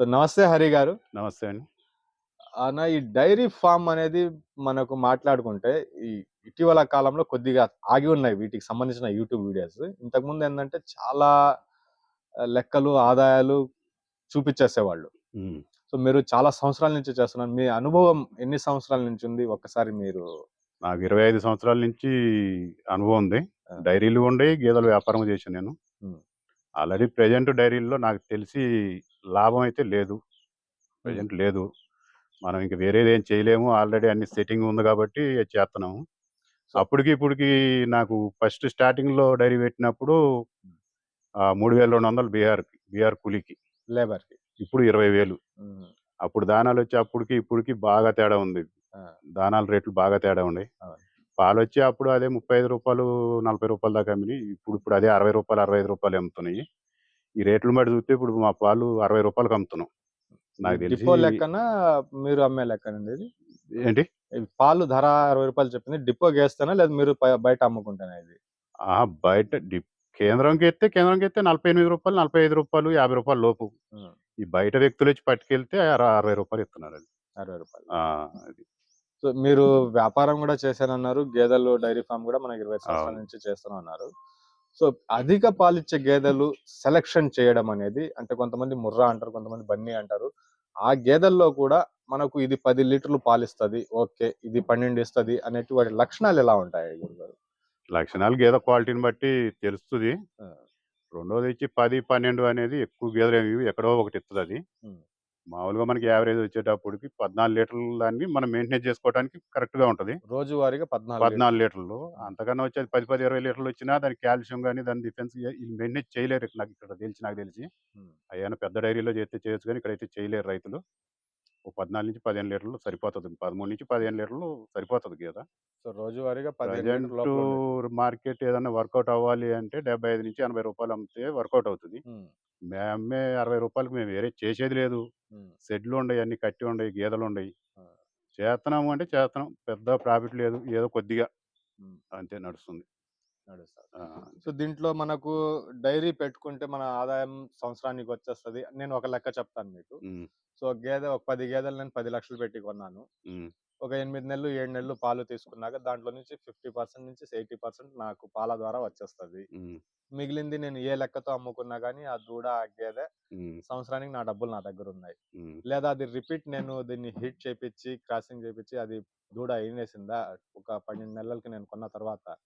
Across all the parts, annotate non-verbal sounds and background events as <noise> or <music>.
So నమస్తే హరి గారు. నమస్తే అండి. అన్న ఈ డైరీ ఫామ్ అనేది మనకు మాట్లాడుకుంటే ఈ ఇటీవల కాలంలో కొద్దిగా ఆగి ఉన్నాయి వీటికి సంబంధించిన యూట్యూబ్ వీడియోస్. ఇంతకుముందు ఏంటంటే చాలా లెక్కలు ఆదాయాలు చూపించేసేవాళ్ళు. సో మీరు చాలా సంవత్సరాల నుంచి చేస్తున్నారు. మీ అనుభవం ఎన్ని సంవత్సరాల నుంచి ఉంది? ఒక్కసారి మీరు నాకు ఇరవై ఐదు సంవత్సరాల నుంచి అనుభవం ఉంది. డైరీలు ఉండే గేదెల వ్యాపారం చేశాను నేను. ఆల్రెడీ ప్రజెంట్ డైరీల్లో నాకు తెలిసి లాభం అయితే లేదు ప్రజెంట్ లేదు. మనం ఇంక వేరేది ఏం చేయలేము. ఆల్రెడీ అన్ని సెట్టింగ్ ఉంది కాబట్టి చేస్తున్నాము. అప్పటికి ఇప్పటికి నాకు ఫస్ట్ స్టార్టింగ్లో డైరీ పెట్టినప్పుడు మూడు వేల రెండు వందలు బీహార్ బీహార్ కూలికి. లేబర్కి ఇప్పుడు ఇరవై వేలు. అప్పుడు దానాలు వచ్చి అప్పటికి ఇప్పటికి బాగా తేడా ఉంది. దానాల రేట్లు బాగా తేడా ఉన్నాయి. పాలు వచ్చి అప్పుడు అదే ముప్పై ఐదు రూపాయలు నలభై రూపాయల దాకా అమ్మినాయి. ఇప్పుడు ఇప్పుడు అదే అరవై రూపాయలు అరవై ఐదు రూపాయలు అమ్ముతున్నాయి. ఈ రేట్లు బట్టి చూస్తే ఇప్పుడు మా పాలు అరవై రూపాయలకు అమ్ముతున్నాం. నాకు తెలిసి లెక్కన మీరు అమ్మే లెక్కనండి ఇది? ఏంటి? పాలు ధర అరవై రూపాయలు చెప్పింది. డిపో వేస్తేనా లేదా మీరు బయట అమ్ముకుంటేనా ఇది? ఆ బయట డి- కేంద్రంకి ఎత్తే కేంద్రంకి ఎత్తే నలభై ఎనిమిది రూపాయలు నలభై ఐదు రూపాయలు యాభై రూపాయలు లోపు. ఈ బయట వ్యక్తులు వచ్చి పట్టుకెళ్తే అర- అరవై రూపాయలు ఇస్తున్నారు అది. అరవై రూపాయలు. ఆ, అది. సో మీరు వ్యాపారం కూడా చేశానన్నారు. గేదెలు డైరీ ఫామ్ కూడా మనకి ఇరవై సంవత్సరాల. నుంచి చేస్తాను అన్నారు సో అధిక పాలిచ్చే గేదెలు సెలక్షన్ చేయడం అనేది అంటే కొంతమంది ముర్రా అంటారు కొంతమంది బన్నీ అంటారు. ఆ గేదెల్లో కూడా మనకు ఇది పది లీటర్లు పాలిస్తుంది ఓకే ఇది పన్నెండు ఇస్తుంది అనేటి వాటి లక్షణాలు ఎలా ఉంటాయి గురుగారు లక్షణాలు గేదె క్వాలిటీని బట్టి తెలుస్తుంది. రెండోది వచ్చి పది పన్నెండు అనేది ఎక్కువ గేదెలు ఎక్కడో ఒకటి ఇస్తుంది అది. మామూలుగా మనకి యావరేజ్ వచ్చేటప్పటికి పద్నాలుగు లీటర్ల దాన్ని మనం మెయింటైన్ చేసుకోవడానికి కరెక్ట్గా ఉంటది. రోజువారీగా పద్నాలుగు పద్నాలుగు లీటర్లు. అంతకన్నా వచ్చేది పది పది ఇరవై లీటర్లు వచ్చినా దాని కాల్షియం కానీ దాని డిఫెన్స్ మెయింటైన్ చేయలేరు. నాకు ఇక్కడ తెలిసి నాకు తెలిసి. అయ్యాన పెద్ద డైరీలో చేస్తే చేయొచ్చు కానీ ఇక్కడైతే చేయలేరు రైతులు. ఒక పద్నాలుగు నుంచి పదిహేను లీటర్లు సరిపోతుంది. పదమూడు నుంచి పదిహేను లీటర్లు సరిపోతుంది గేద. సో రోజువారీగా పదిహేను ప్రజెంట్. మార్కెట్ ఏదైనా వర్కౌట్ అవ్వాలి అంటే డెబ్బై ఐదు నుంచి ఎనభై రూపాయలు అమ్మితే వర్కౌట్ అవుతుంది. మేము అమ్మే అరవై రూపాయలకు మేము వేరే చేసేది లేదు. షెడ్లు ఉండయి అన్ని కట్టి ఉండయి గేదెలు ఉండయి. చేస్తున్నాము అంటే చేస్తున్నాం పెద్ద ప్రాఫిట్ లేదు ఏదో కొద్దిగా. అంతే నడుస్తుంది. సో దీంట్లో మనకు డైరీ పెట్టుకుంటే మన ఆదాయం సంవత్సరానికి వచ్చేస్తది నేను ఒక లెక్క చెప్తాను మీకు. సో గేదె ఒక పది గేదెలు నేను పది లక్షలు పెట్టి కొన్నాను. ఒక ఎనిమిది నెలలు ఏడు నెలలు పాలు తీసుకున్నాక దాంట్లో నుంచి ఫిఫ్టీ పర్సెంట్ నుంచి ఎయిటీ పర్సెంట్ నాకు పాల ద్వారా వచ్చేస్తది. మిగిలింది నేను ఏ లెక్కతో అమ్ముకున్నా కానీ ఆ దూడ ఆ గేదె సంవత్సరానికి నా డబ్బులు నా దగ్గర ఉన్నాయి లేదా అది రిపీట్ నేను దీన్ని హిట్ చేపించి క్రాసింగ్ చేపించి అది దూడ అయినేసిందా? ఒక పన్నెండు నెలలకి నేను కొన్న తర్వాత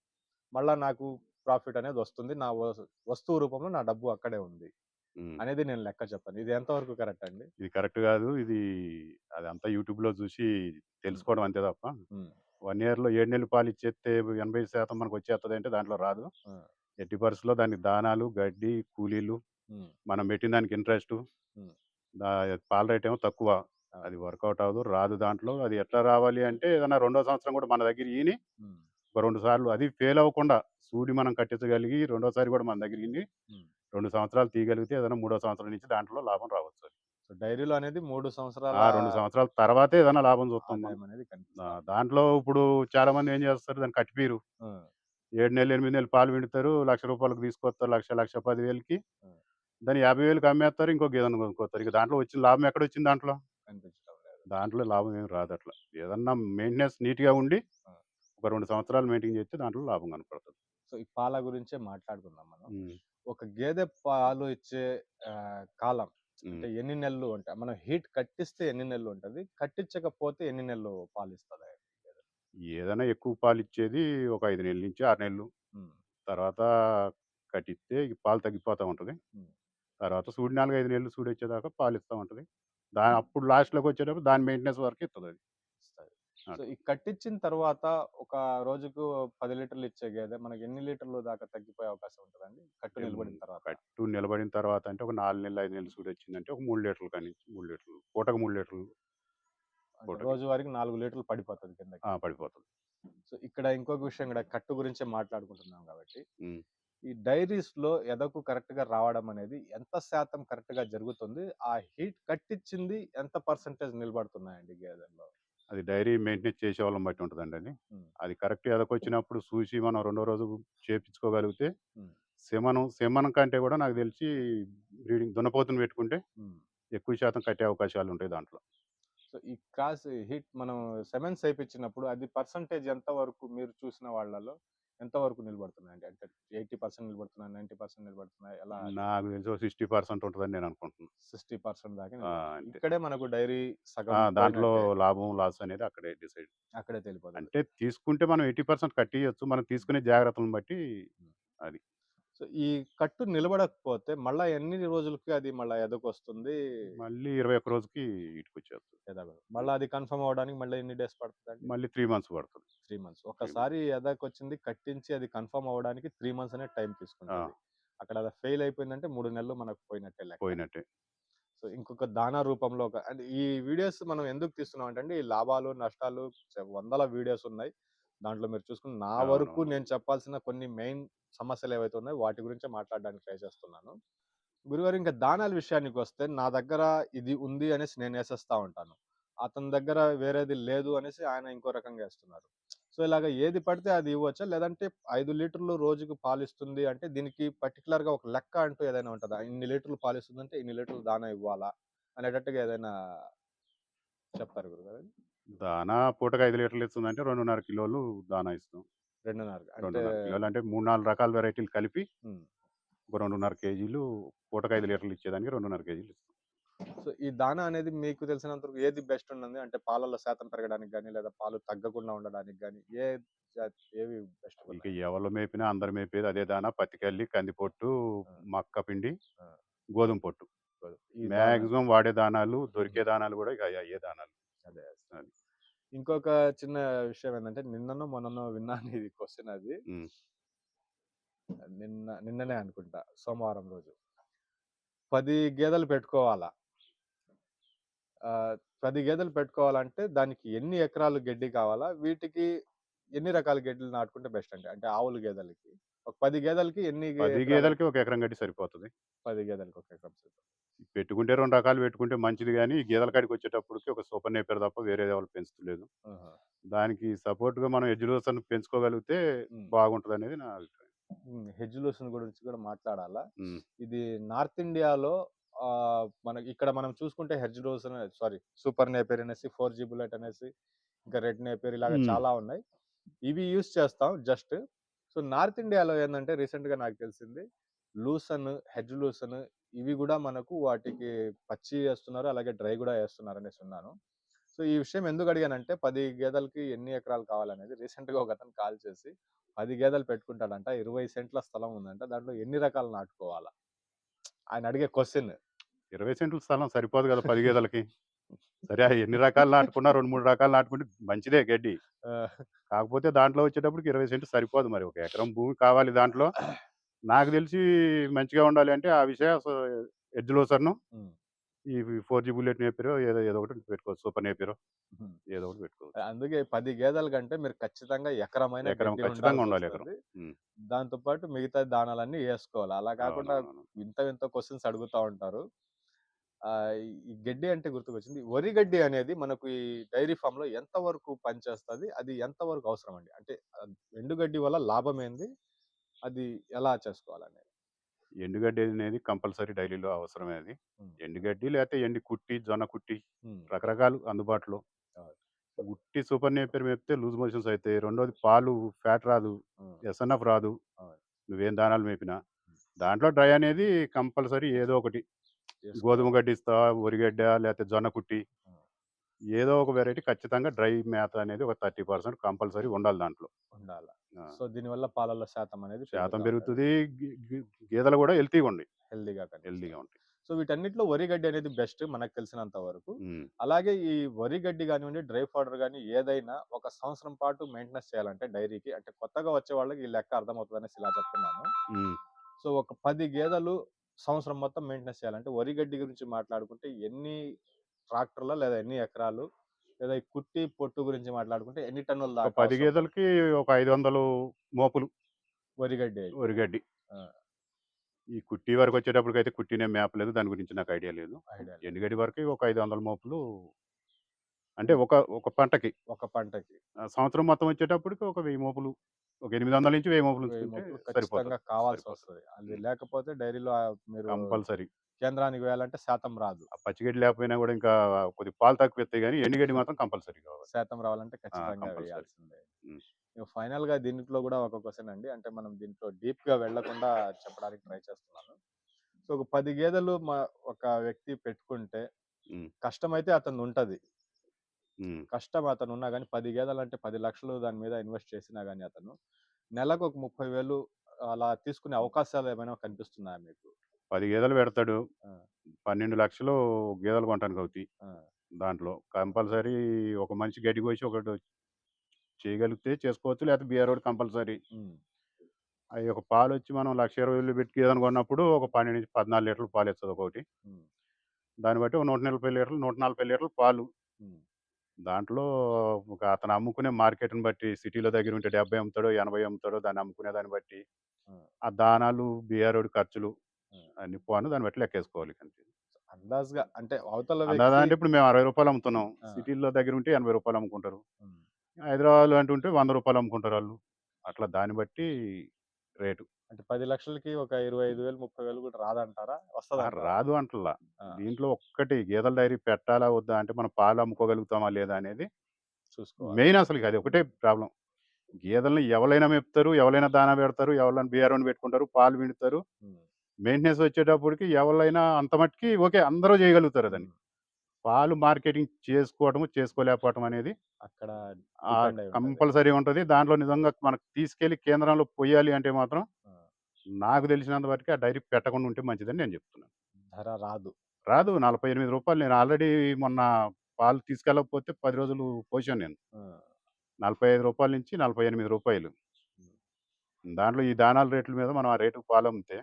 మళ్ళా నాకు ప్రాఫిట్ అనేది వస్తుంది. నా వస్- వస్తువు రూపంలో నా డబ్బు అక్కడే ఉంది. అనేది నేను లెక్క చెప్పాను. ఇది ఎంతవరకు కరెక్ట్ అండి? ఇది కరెక్ట్ కాదు. ఇది అదంతా యూట్యూబ్లో చూసి తెలుసుకోవడం అంతే తప్ప వన్ ఇయర్లో ఏడు నెలలు పాలు ఇచ్చేస్తే ఎనభై శాతం మనకు వచ్చేస్తుంది అంటే దాంట్లో రాదు. ఎట్టి పరిస్థితుల్లో దానికి దానాలు గడ్డి కూలీలు మనం పెట్టిన దానికి ఇంట్రెస్ట్. పాల రేట్ ఏమో తక్కువ. అది వర్కౌట్ అవ్వదు రాదు దాంట్లో. అది ఎట్లా రావాలి అంటే ఏదైనా రెండో సంవత్సరం కూడా మన దగ్గర ఈని ఒక రెండు సార్లు అది ఫెయిల్ అవ్వకుండా సూడి మనం కట్టించగలిగి రెండోసారి కూడా మన దగ్గర ఈని. రెండు సంవత్సరాలు తీయగలిగితే ఏదైనా మూడో సంవత్సరం నుంచి దాంట్లో లాభం రావచ్చు సో డైరీలో అనేది మూడు సంవత్సరాల రెండు సంవత్సరాల తర్వాతే ఏదైనా లాభం చూస్తాం మనం. ఆదాయం అనేది దాంట్లో ఇప్పుడు చాలా మంది ఏం చేస్తారు దాన్ని కట్టిపీరు ఏడు నెలలు ఎనిమిది నెలలు పాలు విండుతారు లక్ష రూపాయలకు తీసుకొస్తారు లక్ష లక్ష పదివేలకి. ఉమ్. దాన్ని యాభై వేలకు అమ్మేస్తారు ఇంకో గేదెను కొనుక్కోతారు ఇక దాంట్లో వచ్చిన లాభం ఎక్కడ వచ్చింది దాంట్లో? దాంట్లో లాభం ఏం రాదు అట్లా. ఏదన్నా మెయింటెనెన్స్ నీట్గా ఉండి. ఒక రెండు సంవత్సరాలు మెయింటైన్ చేస్తే దాంట్లో లాభం కనపడుతుంది. సో ఈ పాల గురించే మాట్లాడుకుందాం మనం. ఒక గేదె పాలు ఇచ్చే కాలం. అంటే ఎన్ని నెలలు ఉంటాయి మనం హీట్ కట్టిస్తే ఎన్ని నెలలు ఉంటది? కట్టించకపోతే ఎన్ని నెలలు పాలు ఇస్తుంది ఏదైనా ఎక్కువ పాలు ఇచ్చేది ఒక ఐదు నెలల నుంచి ఆరు నెలలు. తర్వాత కట్టిస్తే పాలు తగ్గిపోతూ ఉంటుంది. తర్వాత సూడి నాలుగు ఐదు నెలలు సూడి వచ్చేదాకా పాలు ఇస్తూ ఉంటుంది దాని అప్పుడు లాస్ట్లోకి వచ్చేటప్పుడు దాని మెయింటెనెన్స్ వరకు ఇస్తుంది అది సో ఈ కట్టించిన తర్వాత ఒక రోజుకు పది లీటర్లు ఇచ్చే గేదె మనకి ఎన్ని లీటర్లు దాకా తగ్గిపోయే అవకాశం ఉంటుందండి? కట్టు నిలబడిన తర్వాత. కట్టు నిలబడిన తర్వాత అంటే ఒక నాలుగు నెలలు ఐదు నెలలు సూడి వచ్చిందంటే ఒక మూడు లీటర్లు కానీ మూడు లీటర్లు పూటకు మూడు లీటర్లు అంటే పూటకి. రోజువారికి నాలుగు లీటర్లు పడిపోతుంది కిందకి. ఆ, పడిపోతుంది. సో ఇక్కడ ఇంకొక విషయం కూడా కట్టు గురించే మాట్లాడుకుంటున్నాం కాబట్టి. ఈ డైరీస్లో ఎదకు కరెక్ట్గా రావడం అనేది ఎంత శాతం కరెక్ట్గా జరుగుతుంది? ఆ హీట్ కట్టించింది ఎంత పర్సెంటేజ్ నిలబడుతున్నాయండి గేదెల్లో? అది డైరీ మెయింటెనెన్స్ చేసే వాళ్ళని బట్టి ఉంటుందండి అది. అది కరెక్ట్ ఎదకొచ్చినప్పుడు చూసి మనం రెండో రోజు చేపించుకోగలిగితే. సెమనం సెమనం కంటే కూడా నాకు తెలిసి బ్రీడింగ్ దున్నపోతుని పెట్టుకుంటే. ఎక్కువ శాతం కట్టే అవకాశాలు ఉంటాయి దాంట్లో సో ఈ క్రాస్ హిట్ మనం సెవెన్స్ వేయించినప్పుడు అది పర్సంటేజ్ ఎంత వరకు మీరు చూసిన వాళ్ళలో ఎంత వరకు నిలబడుతున్నాయండి అంటే ఎయిటీ పర్సెంట్ నిలబడుతున్నాయి? నైన్టీ పర్సెంట్ నిలబడుతున్నాయి? ఎలా నాకు తెలిసి సిక్స్టీ పర్సెంట్ ఉంటుందని నేను అనుకుంటున్నాను సిక్స్టీ పర్సెంట్ దాకా. ఇక్కడే మనకు డైరీ సగం దాంట్లో. లాభం లాస్ అనేది అక్కడే డిసైడ్. అక్కడే తెలిపోతుంది. అంటే తీసుకుంటే మనం ఎయిటీ పర్సెంట్ కట్టియచ్చు మనం తీసుకునే జాగ్రత్తలను బట్టి సో ఈ కట్టు నిలబడకపోతే మళ్ళా ఎన్ని రోజులకి అది మళ్ళీ ఎదకొస్తుంది మళ్ళీ ఇరవై ఒక్క రోజుకి ఇటుకు వచ్చేస్తుంది ఎదగదు మళ్ళీ అది కన్ఫర్మ్ అవ్వడానికి మళ్ళీ ఎన్ని డేస్ పడుతుంది మళ్ళీ త్రీ మంత్స్ పడుతుంది. Three months. ఒకసారి ఎదకొచ్చింది కట్టించి అది కన్ఫర్మ్ అవ్వడానికి త్రీ మంత్స్ అనే టైం తీసుకుంటుంది. అక్కడ అది ఫెయిల్ అయిపోయిందంటే మూడు నెలలు మనకు పోయినట్టే పోయినట్టే. సో ఇంకొక దానా రూపంలో ఒక అంటే ఈ వీడియోస్ మనం ఎందుకు తీస్తున్నాం అంటే ఈ లాభాలు నష్టాలు వందల వీడియోస్ ఉన్నాయి. దాంట్లో మీరు చూసుకుని నా వరకు. నేను చెప్పాల్సిన కొన్ని మెయిన్ సమస్యలు ఏవైతే ఉన్నాయో వాటి గురించి మాట్లాడడానికి ట్రై చేస్తున్నాను. గురుగారు ఇంకా దానాల విషయానికి వస్తే నా దగ్గర ఇది ఉంది అనేసి నేను వేసేస్తా ఉంటాను. అతని దగ్గర వేరేది లేదు అనేసి ఆయన ఇంకో రకంగా వేస్తున్నారు. సో ఇలాగ ఏది పడితే అది ఇవ్వచ్చా? లేదంటే ఐదు లీటర్లు రోజుకు పాలిస్తుంది అంటే దీనికి particular గా ఒక లెక్క అంటూ ఏదైనా ఉంటుందా? ఇన్ని లీటర్లు పాలిస్తుంది అంటే ఇన్ని లీటర్లు దానా ఇవ్వాలా? అనేటట్టుగా ఏదైనా చెప్తారు గురుగారు? దానా పూటకు ఐదు లీటర్లు ఇస్తుందంటే రెండున్నర కిలోలు దానా ఇస్తాం. రెండున్నర అంటే రెండున్నర కిలోలు అంటే మూడు నాలుగు రకాల వెరైటీలు కలిపి ఉమ్. ఒక రెండున్నర కేజీలు పూటకు ఐదు లీటర్లు ఇచ్చేదానికి రెండున్నర కేజీలు ఇస్తాం. సో ఈ దానా అనేది మీకు తెలిసినంత వరకు ఏది బెస్ట్ ఉన్నది అంటే పాలలో శాతం పెరగడానికి కానీ లేదా పాలు తగ్గకుండా ఉండడానికి కానీ ఏ జాతి- ఏవి బెస్ట్ ఇంకా ఎవరు మేపినా అందరు మేపేది అదే దానా. పత్తికల్లి కందిపొట్టు. మక్క పిండి ఆ. గోధుమ పొట్టు. మ్యాక్సిమం వాడే దానాలు దొరికే దానాలు కూడా ఇక అయ్యే దానాలు. అదే. ఇంకొక చిన్న విషయం ఏంటంటే నిన్ననో మొన్ననో విన్నాను <laughs> ఇది క్వశ్చన్ అది. నిన్న నిన్ననే అనుకుంటా సోమవారం రోజు. పది గేదెలు పెట్టుకోవాలా? ఆ, పది గేదెలు పెట్టుకోవాలంటే దానికి ఎన్ని ఎకరాలు గడ్డి కావాలా? వీటికి ఎన్ని రకాల గడ్డలు నాటుకుంటే బెస్ట్ అంటే అంటే ఆవులు గేదెలకి. ఒక పది గేదెలకి ఎన్ని గేదెలకి ఒక ఎకరం గడ్డి సరిపోతుంది. పది గేదెలకి ఒక ఎకరం సరిపోతుంది. పెట్టుకుంటే రెండు రకాలు పెట్టుకుంటే మంచిది కానీ గేదెల కాడికి వచ్చేటప్పటికి ఒక సూపర్ నేపర్ తప్ప వేరే ఎవరు పెంచుతలేదు. దానికి సపోర్ట్గా మనం ఎడ్యులేషన్ పెంచుకోగలిగితే. బాగుంటది అనేది నా అభిప్రాయం ఉమ్, హెడ్జ్ లూసన్ గురించి కూడా మాట్లాడాలా. ఇది నార్త్ ఇండియాలో ఆ, మనకి ఇక్కడ మనం చూసుకుంటే హెడ్జ్ డోస్ సారీ సూపర్ నేపేర్ అనేసి ఫోర్ జీ బుల్లెట్ అనేసి ఇంకా రెడ్ నేపేర్ ఇలాగ. చాలా ఉన్నాయి ఇవి యూస్ చేస్తాం జస్ట్ సో నార్త్ ఇండియాలో ఏంటంటే రీసెంట్గా నాకు తెలిసింది లూసన్ హెడ్జ్ లూసన్ ఇవి కూడా మనకు వాటికి పచ్చి వేస్తున్నారు అలాగే డ్రై కూడా వేస్తున్నారు అనేసి ఉన్నాను. సో ఈ విషయం ఎందుకు అడిగానంటే పది గేదెలకి ఎన్ని ఎకరాలు కావాలనేది రీసెంట్గా ఒక అతను కాల్ చేసి పది గేదెలు పెట్టుకుంటాడంట ఇరవై సెంట్ల స్థలం ఉందంట దాంట్లో ఎన్ని రకాలు నాటుకోవాలా? ఆయన అడిగే క్వశ్చన్. ఇరవై సెంట్ల స్థలం సరిపోదు కదా పది గేదెలకి. సరే ఎన్ని రకాలు నాటుకున్నా రెండు మూడు రకాలు నాటుకుంటే మంచిదే గడ్డి. కాకపోతే దాంట్లో వచ్చేటప్పటికి ఇరవై సెంట్లు సరిపోదు మరి. ఒక ఎకరం భూమి కావాలి దాంట్లో. నాకు తెలిసి మంచిగా ఉండాలి అంటే ఆ విషయం ఎడ్జ్లోసర్ను ఈ ఫోర్ జీ బుల్లెట్ నేపారో ఏదో ఏదో ఒకటి పెట్టుకోవచ్చు. సూపర్ నేపారో ఏదో ఒకటి పెట్టుకోవచ్చు. అందుకే పది గేదెల కంటే మీరు ఖచ్చితంగా ఎకరమైన ఎకరం ఖచ్చితంగా ఉండాలి. ఉమ్. దాంతో పాటు మిగతా దానాలన్నీ వేసుకోవాలి. అలా కాకుండా. వింత వింత క్వశ్చన్స్ అడుగుతా ఉంటారు. ఆ, ఈ గడ్డి అంటే గుర్తుకొచ్చింది. వరి గడ్డి అనేది మనకు ఈ డైరీ ఫామ్లో ఎంత వరకు పనిచేస్తుంది? అది ఎంత వరకు అవసరం అండి అంటే ఎండుగడ్డి వల్ల లాభం ఏంది? అది ఎలా చేసుకోవాలనేది? ఎండుగడ్డి అనేది కంపల్సరీ డైలీలో అవసరమే అది. ఎండుగడ్డి లేకపోతే ఎండి కుట్టి జొన్న కుట్టి రకరకాలు అందుబాటులో. ఉట్టి సూపర్ నేపర్ మేపితే లూజ్ మోషన్స్ అవుతాయి రెండోది పాలు ఫ్యాట్ రాదు. ఎస్ఎన్ఎఫ్ రాదు. నువ్వేం దానాలు మేపినా. దాంట్లో డ్రై అనేది కంపల్సరీ ఏదో ఒకటి. గోధుమ గడ్డి ఇస్తావా వరిగడ్డ లేకపోతే జొన్న కుట్టి. ఏదో ఒక వెరైటీ ఖచ్చితంగా డ్రై మేత అనేది ఒక థర్టీ పర్సెంట్ కంపల్సరీ ఉండాలి దాంట్లో. ఉండాలి. సో దీనివల్ల పాలల్లో శాతం అనేది శాతం పెరుగుతుంది. గేదెలు కూడా హెల్తీగా ఉండి హెల్దీగా హెల్తీగా ఉంటాయి. సో వీటన్నిటిలో వరి గడ్డి అనేది బెస్ట్ మనకు తెలిసినంత వరకు. అలాగే ఈ వరి గడ్డి కానివ్వండి డ్రై పౌడర్ కానీ ఏదైనా ఒక సంవత్సరం పాటు మెయింటెనెన్స్ చేయాలంటే డైరీకి అంటే కొత్తగా వచ్చే వాళ్ళకి ఈ లెక్క అర్థమవుతుంది అనేసి ఇలా చెప్తున్నాను. సో ఒక పది గేదెలు సంవత్సరం మొత్తం మెయింటెనెన్స్ చేయాలంటే వరి గడ్డి గురించి మాట్లాడుకుంటే ఎన్ని ట్రాక్టర్ల లేదా ఎన్ని ఎకరాలు లేదా ఈ కుట్టి పొట్టు గురించి మాట్లాడుకుంటే ఎన్ని టన్నుల దాకా పది అవసరం? గేదెలకి ఒక ఐదు వందలు మోపులు అయితే. వరిగడ్డి ఆ. ఈ కుట్టి వరకు వచ్చేటప్పటికి అయితే కుట్టినే మేపలేదు దాని గురించి నాకు ఐడియా లేదు ఐడియా లేదు. ఎండుగడ్డి వరకు ఒక ఐదు వందల మోపులు అంటే ఒక ఒక పంటకి ఒక పంటకి ఆ, సంవత్సరం మొత్తం వచ్చేటప్పటికి ఒక వెయ్యి మోపులు ఒక ఎనిమిది వందల నుంచి వెయ్యి మోపులు వెయ్యి ఉంచుకుంటే మొక్కలు సరిపోతుంది ఖచ్చితంగా కావాల్సి సరిపోతుంది. వస్తుంది అది. లేకపోతే డైరీలో ఆ మీరు కంపల్సరీ కేంద్రానికి వేయాలంటే శాతం రాదు. పచ్చిగడ్డి లేకపోయినా కూడా ఇంకా కొద్ది పాలు తక్కువ ఎత్తాయి కానీ ఎండుగడ్డి మాత్రం కంపల్సరీ కావాలి. శాతం రావాలంటే ఖచ్చితంగా. వేయాల్సిందే. ఫైనల్గా దీంట్లో కూడా ఒక క్వశ్చన్ అండి. అంటే మనం దీంట్లో డీప్గా వెళ్ళకుండా చెప్పడానికి ట్రై చేస్తున్నాను. సో ఒక పది గేదెలు మా ఒక వ్యక్తి పెట్టుకుంటే ఉమ్. కష్టమైతే అతను ఉంటది. కష్టం అతను ఉన్నా కానీ పది గేదెలు అంటే పది లక్షలు దాని మీద ఇన్వెస్ట్ చేసినా కానీ అతను నెలకు ఒక ముప్పై వేలు అలా తీసుకునే అవకాశాలు ఏమైనా కనిపిస్తున్నాయా మీకు? పది గేదెలు పెడతాడు. పన్నెండు లక్షలు గేదెలు కొనడానికి అవుతాయి ఆ, దాంట్లో కంపల్సరీ ఒక మనిషి గడ్డి కోసి ఒకటి చేయగలిగితే చేసుకోవచ్చు లేకపోతే బిఆర్ రోడ్ కంపల్సరీ. అవి ఒక పాలు వచ్చి మనం లక్ష ఇరవై వేలు పెట్టి గేదెను కొన్నప్పుడు ఒక పన్నెండు నుంచి పద్నాలుగు లీటర్లు పాలు ఇస్తుంది ఒకటి. దాన్ని బట్టి ఒక నూట నలభై లీటర్లు నూట నలభై లీటర్లు పాలు. దాంట్లో ఒక అతను అమ్ముకునే మార్కెట్ని బట్టి సిటీలో దగ్గర ఉంటే డెబ్బై అమ్ముతాడో ఎనభై అమ్ముతాడో దాన్ని అమ్ముకునే దాన్ని బట్టి ఆ. దానాలు బిఆర్ రోడ్ ఖర్చులు ఆ. అన్ని పోను దాన్ని బట్టి లెక్కేసుకోవాలి. అందాజుగా అంటే అవతల అంటే ఇప్పుడు మేము అరవై రూపాయలు అమ్ముతున్నాం. ఆ. సిటీల్లో దగ్గర ఉంటే ఎనభై రూపాయలు అమ్ముకుంటారు. ఉమ్, హైదరాబాద్ అంటుంటే వంద రూపాయలు అమ్ముకుంటారు వాళ్ళు. అట్లా దాన్ని బట్టి రేటు. అంటే పది లక్షలకి ఒక ఇరవై ఐదు వేలు ముప్పై వేలు కూడా రాదంటారా? వస్తుందా రాదు అంటలా. దీంట్లో ఒక్కటి గేదెల డైరీ పెట్టాలా వద్దా అంటే మనం పాలు అమ్ముకోగలుగుతామా లేదా అనేది చూసుకోవాలి. మెయిన్ అసలు అది ఒకటే ప్రాబ్లం. గేదెలను ఎవరైనా మెప్తారు ఎవరైనా దానా పెడతారు ఎవరైనా బిఆర్ఓని పెట్టుకుంటారు పాలు విండుతారు ఉమ్, మెయింటెనెన్స్ వచ్చేటప్పటికి ఎవరైనా అంత మట్టుకి ఓకే అందరూ చేయగలుగుతారు దాన్ని పాలు మార్కెటింగ్ చేసుకోవటం చేసుకోలేకపోవటం అనేది అక్కడ. కంపల్సరీ ఉంటుంది. దాంట్లో నిజంగా మనకు తీసుకెళ్ళి కేంద్రంలో పోయాలి అంటే మాత్రం నాకు తెలిసినంత వరకు ఆ డైరీ పెట్టకుండా ఉంటే మంచిదని నేను చెప్తున్నాను. ధర రాదు. రాదు. నలభై ఎనిమిది రూపాయలు నేను ఆల్రెడీ మొన్న పాలు తీసుకెళ్ళకపోతే పది రోజులు పోసాను నేను. నలభై ఐదు రూపాయల నుంచి నలభై ఎనిమిది రూపాయలు. దాంట్లో ఈ దానాల రేట్ల మీద మనం ఆ రేటు పాలు అమ్మితే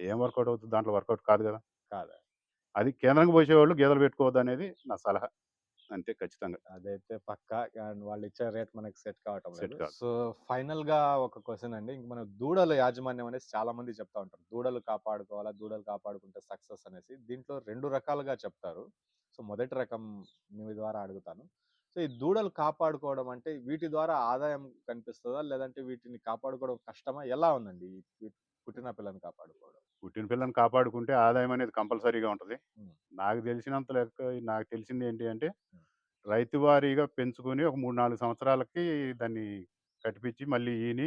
ఏం వర్కౌట్ అవుతుంది దాంట్లో వర్కౌట్ కాదు కదా! కాదా. అది కేంద్రంగా పోసేవాళ్ళు గేదెలు పెట్టుకోవద్దు అనేది నా సలహా. అంతే ఖచ్చితంగా. అదైతే పక్కా. అండ్ వాళ్ళు ఇచ్చే రేట్ మనకి సెట్ కావటం కాదు. సో ఫైనల్గా ఒక క్వశ్చన్ అండి. ఇంక మనం దూడల యాజమాన్యం అనేసి చాలా మంది చెప్తా ఉంటారు. దూడలు కాపాడుకోవాలా? దూడలు కాపాడుకుంటే సక్సెస్ అనేసి. దీంట్లో రెండు రకాలుగా చెప్తారు. సో మొదటి రకం మీ ద్వారా అడుగుతాను. సో ఈ దూడలు కాపాడుకోవడం అంటే వీటి ద్వారా ఆదాయం కనిపిస్తుందా? లేదంటే వీటిని కాపాడుకోవడం కష్టమా? ఎలా ఉందండి? పుట్టిన పిల్లని కాపాడుకోవడం? పుట్టిన పిల్లని కాపాడుకుంటే ఆదాయం అనేది కంపల్సరీగా ఉంటుంది. నాకు తెలిసినంత లెక్క నాకు తెలిసింది ఏంటి అంటే. రైతు వారీగా పెంచుకొని ఒక మూడు నాలుగు సంవత్సరాలకి దాన్ని కట్టిపించి మళ్ళీ ఈని.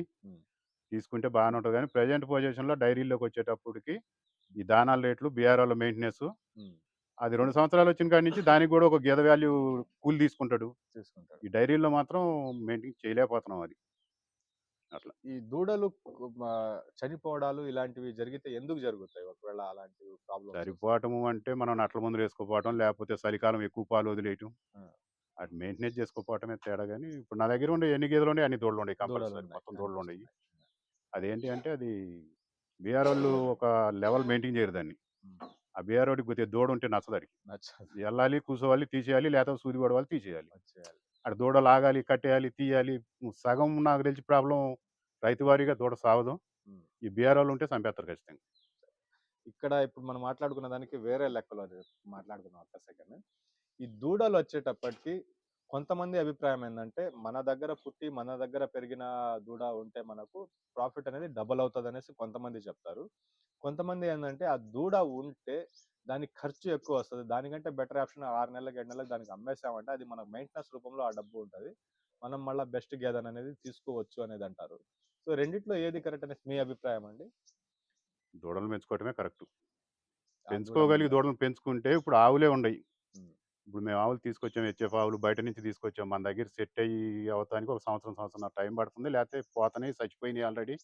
తీసుకుంటే బాగానే ఉంటుంది. కానీ ప్రజెంట్ పొజిషన్లో డైరీలోకి వచ్చేటప్పటికి ఈ దానాల రేట్లు బీఆర్ఓల మెయింటెనెన్స్ అది రెండు సంవత్సరాలు వచ్చిన కాడి నుంచి దానికి కూడా ఒక గీత వాల్యూ కూలి తీసుకుంటాడు. ఈ డైరీలో మాత్రం మెయింటైన్ చేయలేకపోతున్నాం అది. ఈ దూడలు చనిపోవడాలు ఇలాంటివి జరిగితే ఎందుకు జరుగుతాయి? ఒకవేళ అలాంటి ప్రాబ్లమ్ సరిపోవటము అంటే మనం నట్ల ముందు వేసుకోపోవటం లేకపోతే చలికాలం ఎక్కువ పాలు వదిలేయటం. అటు మెయింటెనెన్స్ చేసుకోపోవటమే తేడా కానీ ఇప్పుడు నా దగ్గర ఉండే ఎన్ని గేదెలు ఉన్నాయి? అన్ని దోళ్ళు ఉన్నాయి కంపల్సరీ మొత్తం దోళ్ళు ఉన్నాయి అదేంటి అంటే అది బీఆర్ వాళ్ళు ఒక లెవెల్ మెయింటైన్ చేయరు దాన్ని. ఆ బీఆర్ వాడికి కొద్దిగా దూడ ఉంటే నచ్చదానికి నచ్చదు. వెళ్ళాలి కూర్చోవాలి తీసేయాలి లేకపోతే సూది పడవాలి తీసేయాలి. అక్కడ దూడ లాగాలి కట్టేయాలి తీయాలి సగం నాకు తెలిసి ప్రాబ్లం రైతు వారీగా దూడ సావదు. ఉమ్. ఈ బీఆర్ వాళ్ళు ఉంటే చంపేస్తారు ఖచ్చితంగా. ఇక్కడ ఇప్పుడు మనం మాట్లాడుకున్న దానికి వేరే లెక్కలో మాట్లాడుకున్నాం ఒక్క సెకండ్. ఈ దూడలు వచ్చేటప్పటికి కొంతమంది అభిప్రాయం ఏంటంటే మన దగ్గర పుట్టి మన దగ్గర పెరిగిన దూడ ఉంటే మనకు ప్రాఫిట్ అనేది డబుల్ అవుతుంది అనేసి కొంతమంది చెప్తారు. కొంతమంది ఏంటంటే ఆ దూడ ఉంటే దానికి ఖర్చు ఎక్కువ వస్తుంది. దానికంటే బెటర్ ఆప్షన్ ఆరు నెలలకు ఏడు నెలలకు దానికి అమ్మేసామంటే అది మన మెయింటెనెన్స్ రూపంలో ఆ డబ్బు ఉంటుంది. మనం మళ్ళీ బెస్ట్ గేదెన్ అనేది తీసుకోవచ్చు అనేది అంటారు. సో రెండిట్లో ఏది కరెక్ట్ అనేసి మీ అభిప్రాయం అండి? దూడలు పెంచుకోవటమే కరెక్ట్. పెంచుకోగలిగి దూడ దూడలను పెంచుకుంటే ఇప్పుడు ఆవులే ఉన్నాయి. ఇప్పుడు మేము ఆవులు తీసుకొచ్చాం హెచ్ఎఫ్ ఆవులు బయట నుంచి తీసుకొచ్చాం. మన దగ్గర సెట్ అయ్యి అవటానికి ఒక సంవత్సరం సంవత్సరం టైం పడుతుంది. లేకపోతే పోతనే చచ్చిపోయినాయి ఆల్రెడీ.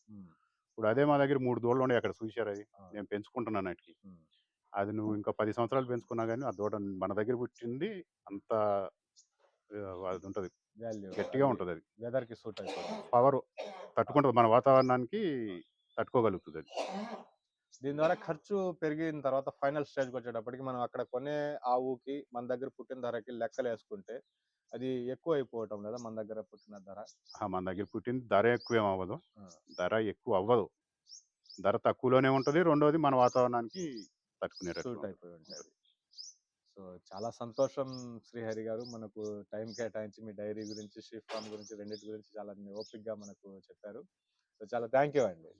ఇప్పుడు అదే మా దగ్గర మూడు దూడలు ఉన్నాయి అక్కడ చూశారు అది. నేను పెంచుకుంటున్నాను వాటికి. అది నువ్వు ఇంకా పది సంవత్సరాలు పెంచుకున్నా కానీ ఆ దూడ మన దగ్గర పుట్టింది అంత అది ఉంటుంది. గట్టిగా ఉంటుంది అది. వెదర్కి సూట్ అయిపోతుంది. పవర్ తట్టుకుంటుంది. మన వాతావరణానికి తట్టుకోగలుగుతుంది అది. దీని ద్వారా ఖర్చు పెరిగిన తర్వాత ఫైనల్ స్టేజ్కి వచ్చేటప్పటికి మనం అక్కడ కొనే ఆవుకి మన దగ్గర పుట్టిన ధరకి లెక్కలు వేసుకుంటే అది ఎక్కువ అయిపోవటం లేదా మన దగ్గర పుట్టిన ధర? మన దగ్గర పుట్టింది ధర ఎక్కువ అవ్వదు. ధర ఎక్కువ అవ్వదు. ధర తక్కువలోనే ఉంటుంది. రెండోది మన వాతావరణానికి తట్టుకునేటట్టు. అయిపోయి ఉంటుంది. సో చాలా సంతోషం శ్రీహరి గారు. మనకు టైం కేటాయించి మీ డైరీ గురించి షీప్ ఫామ్ గురించి రెండింటి గురించి చాలా ఓపిక్గా మనకు చెప్పారు. సో చాలా థ్యాంక్ యూ అండి.